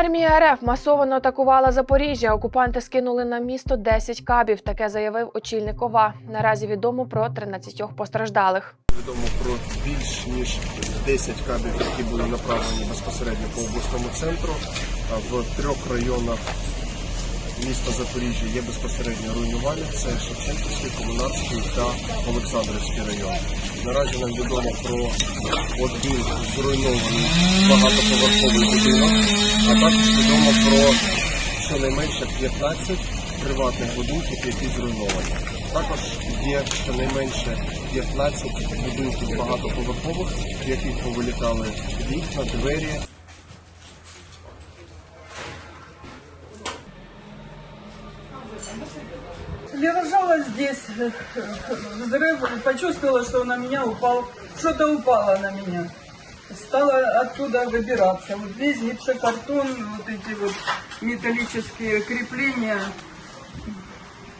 Армія РФ масово атакувала Запоріжжя. Окупанти скинули на місто 10 кабів. Таке заявив очільник ова. Наразі відомо про 13 постраждалих. Відомо про більш ніж 10 кабів, які були направлені безпосередньо по обласному центру. В трьох районах міста Запоріжжя є безпосередньо руйнування. Це Шевченківський, Комунарський та Олександрівський район. Наразі нам відомо про один зруйнований багатоповерховий будинок, а також відомо про щонайменше 15 приватних будинків, які зруйновані. Також є щонайменше 15 будинків багатоповерхових, яких повилітали вікна, двері. Лежала здесь, э, взрыв, почувствовала, что на меня упал, что-то упало на меня. Стала оттуда выбираться. Вот весь гипсокартон, вот эти вот металлические крепления.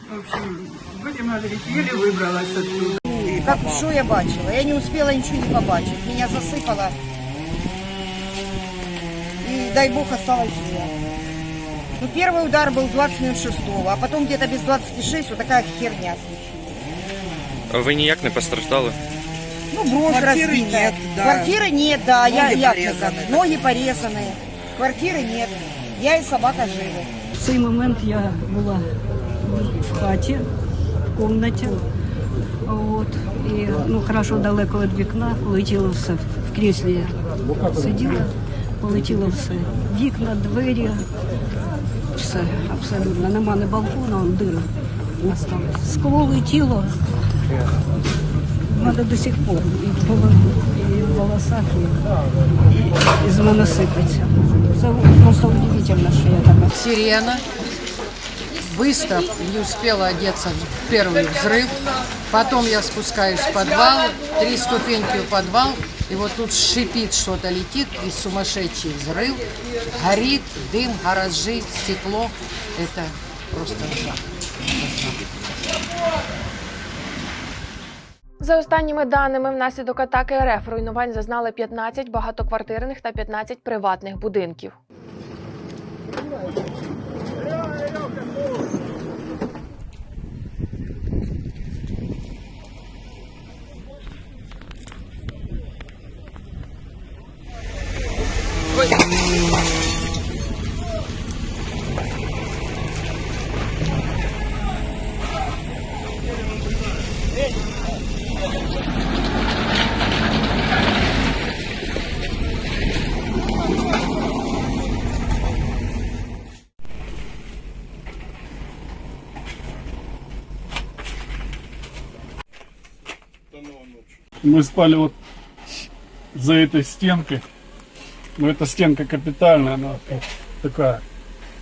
В общем, будем говорить, еле выбралась оттуда. Как що я бачила? Я не успела ничего не побачить. Меня засыпало. И дай бог осталось жива. Ну, первый удар был 20 минут шестого, а потом где-то без 26 вот такая херня случилась. Ви ніяк не постраждали? Ну, бровь Квартиры разбита. нет, да. Квартиры нет, да. я, Ноги я порезаны. Ноги порезаны. Квартиры нет. Я и собака живы. В цей момент я була в хаті, в кімнаті. От, і ну, хорошо далеко від вікна, полетіло все. В кріслі я сиділа, полетіло все. Вікна, двері, все, абсолютно. Нема ні балкона, он дира осталось. Скло летіло. Надо до сих пор. І в голові, і в волосах, і, і, і з мене сипеться. Це просто удивительно, що я така. сирена. Быстро не успела одеться в первый взрыв. Потом я спускаюсь в подвал, три ступеньки в подвал, и вот тут шипит что-то, летит, и сумасшедший взрыв. Горит, дым, гаражи, стекло. Это просто жах. За останніми даними, внаслідок атаки РФ руйнувань зазнали 15 багатоквартирних та 15 приватних будинків. Мы спали вот за этой стенкой. Ну, эта стенка капитальная, она такая.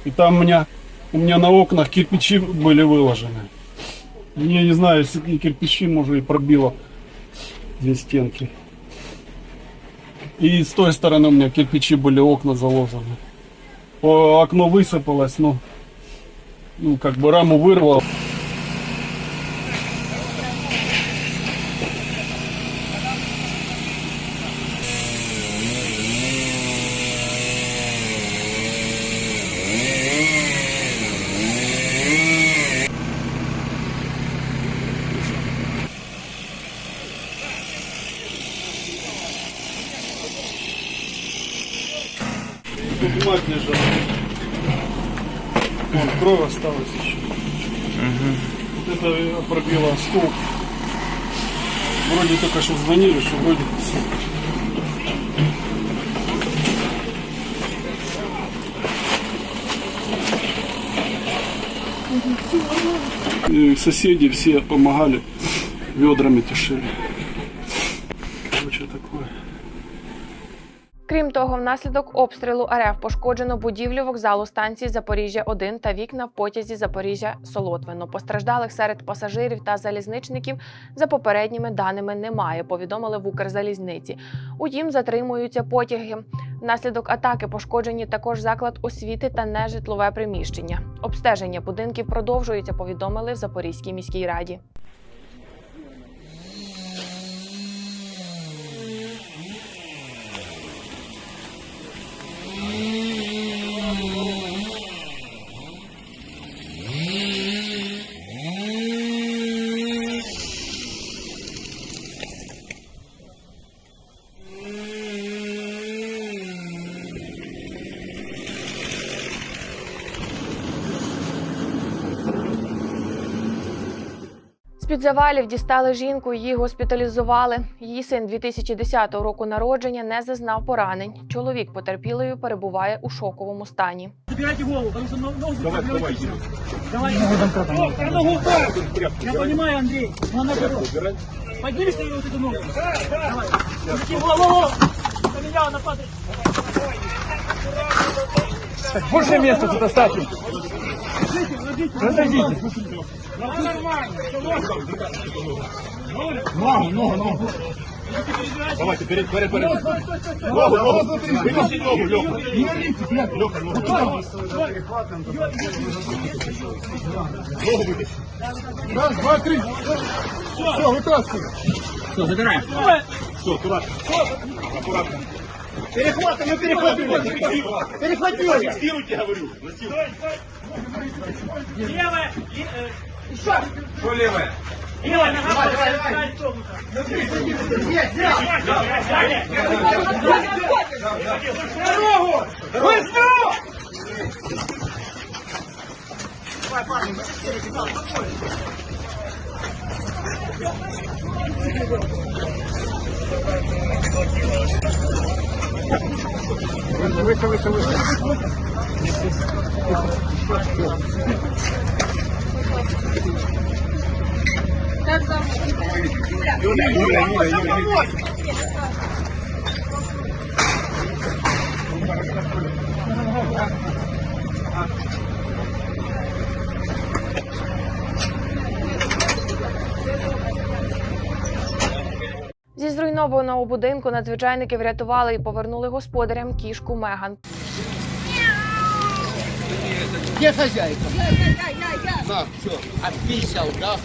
И там у меня, у меня на окнах кирпичи были выложены. Я не знаю, если не кирпичи, может, и пробило две стенки. И с той стороны у меня кирпичи были, окна заложены. О, окно высыпалось, ну, ну, как бы раму вырвало. Мать лежала. Вон, кровь осталась еще. Вот это пробило оскол. Вроде только что звонили, что вроде всё. И соседи все помогали, ведрами тушили. Крім того, внаслідок обстрілу РФ пошкоджено будівлю вокзалу станції Запоріжжя 1 та вікна в потязі Запоріжжя Солотвино. Постраждалих серед пасажирів та залізничників за попередніми даними немає. Повідомили в Укрзалізниці. Утім, затримуються потяги. Внаслідок атаки пошкоджені також заклад освіти та нежитлове приміщення. Обстеження будинків продовжується. Повідомили в Запорізькій міській раді. З-під завалів дістали жінку, її госпіталізували. Її син 2010 року народження не зазнав поранень. Чоловік потерпілою перебуває у шоковому стані. Забирайте голову, потому что ногу давай, давай, давай. Ногу. Я понимаю, Андрей. Но она готова. Поднимешь ты вот эту ногу? Давай. Голову. На меня она падает. Больше места тут оставьте. Разойдите. Нормально. Ногу, ногу, ногу. Давайте, вперед, вперед, вперед. Ногу, ногу. Вынеси ногу, Леха. Леха, ногу. Ногу вытащи. Раз, два, три. Все, вытаскивай. Все, забираем. Все, аккуратно. Аккуратно. Перехватывай, мы перехватываем. Перехватил. Фиксируйте, говорю. Фиксируйте. Левая. э, Что левая? Левая нога. Давай, давай, давай. Дорогу! Быстро! Зі зруйнованого будинку надзвичайники врятували і повернули господарям кішку Меган. Где хозяйка? Я, я, я, я. На, все, отписал, да?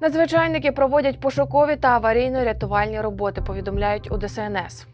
Надзвичайники проводять пошукові та аварійно-рятувальні роботи, повідомляють у ДСНС.